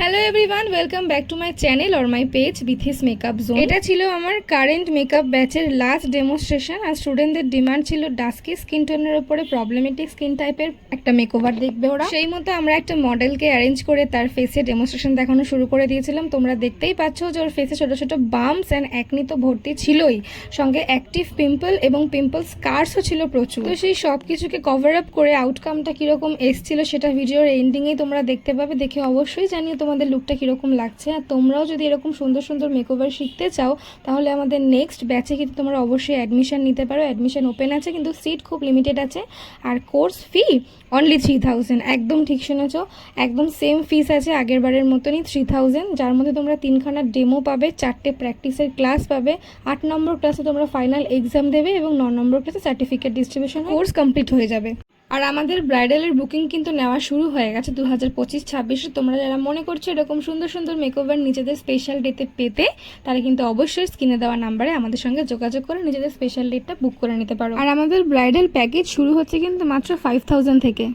Hello everyone welcome back to my channel or my page Bithi's makeup zone এটা ছিল আমার current makeup ব্যাচের last demonstration আর স্টুডেন্টদের ডিমান্ড ছিল ডাস্কি স্কিন টোনের ওপরে প্রবলেমেটিক স্কিন টাইপের একটা মেকওভার দেখবে ওরা। সেই মতো আমরা একটা মডেলকে অ্যারেঞ্জ করে তার ফেসে ডেমনস্ট্রেশন দেখানো শুরু করে দিয়েছিলাম। তোমরা দেখতেই পাচ্ছ যে ওর ফেসে ছোটো ছোটো বাম্পস অ্যান্ড একনি তো ভর্তি ছিলই। সঙ্গে অ্যাক্টিভ পিম্পল এবং পিম্পল স্কার্সও ছিল প্রচুর। তো সেই সব কিছুকে কভার আপ করে আউটকামটা কীরকম এসছিল সেটা ভিডিওর এন্ডিংয়েই তোমরা দেখতে পাবে। দেখে অবশ্যই জানিও তোমাদের লুকটা কীরকম লাগছে? আর তোমরাও যদি এরকম সুন্দর সুন্দর মেকওভার শিখতে চাও, তাহলে আমাদের নেক্সট ব্যাচে কিন্তু তোমরা অবশ্যই অ্যাডমিশন নিতে পারো। অ্যাডমিশন ওপেন আছে, কিন্তু সিট খুব লিমিটেড আছে। আর course fee only three thousand একদম ঠিক শুনেছ। একদম সেম ফিস আছে আগের বারের মতনই থ্রি থাউজেন্ড যার মধ্যে তোমরা তিনখানা ডেমো পাবে, চারটে প্র্যাকটিসের ক্লাস পাবে, আট নম্বর ক্লাসে তোমরা ফাইনাল এক্সাম দেবে এবং ন নম্বর ক্লাসে সার্টিফিকেট ডিস্ট্রিবিউশন কোর্স কমপ্লিট হয়ে যাবে। আর আমাদের ব্রাইডালের বুকিং কিন্তু নেওয়া শুরু হয়ে গেছে দু হাজার পঁচিশ, ছাব্বিশে। তোমরা যারা মনে করছ এরকম সুন্দর সুন্দর মেকওভার নিজেদের স্পেশাল ডেতে পেতে, তারা কিন্তু অবশ্যই স্ক্রিনে দেওয়া নাম্বারে আমাদের সঙ্গে যোগাযোগ করে নিজেদের স্পেশাল ডেটটা বুক করে নিতে পারো। আর আমাদের ব্রাইডাল প্যাকেজ শুরু হচ্ছে কিন্তু মাত্র ফাইভ থাউজেন্ড থেকে।